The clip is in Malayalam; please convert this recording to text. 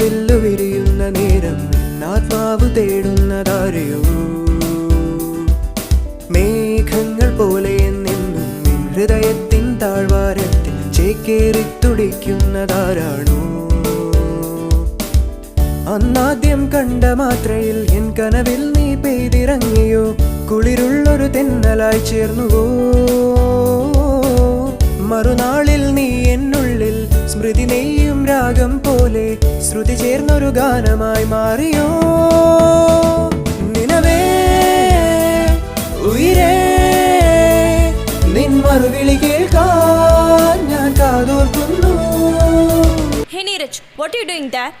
ചില്ലു വിരിയുന്ന നേരം ആത്മാവ് തേടുന്നതാരെയോ മേഘങ്ങൾ പോലെ നിന്നും ഹൃദയത്തിൻ താഴ്വാരത്തിൽ ചേക്കേറി തുടിക്കുന്നതാരാണോ അന്നാദ്യം കണ്ട മാത്രയിൽ എൻ കനവിൽ നീ പെയ്തിറങ്ങിയോ കുളിരുള്ളൊരു തെന്നലായി ചേർന്നുവോ. മറുനാളിൽ നീ എന്നുള്ളിൽ സ്മൃതി നെയ്യും രാഗം പോലെ ശ്രുതി ചേർന്നൊരു ഗാനമായി മാറിയോ നിലവേ ഉയരേ നിൻ മറുവിളി കേൾക്കാൻ ഞാൻ കാതോർക്കുന്നു what are you doing there?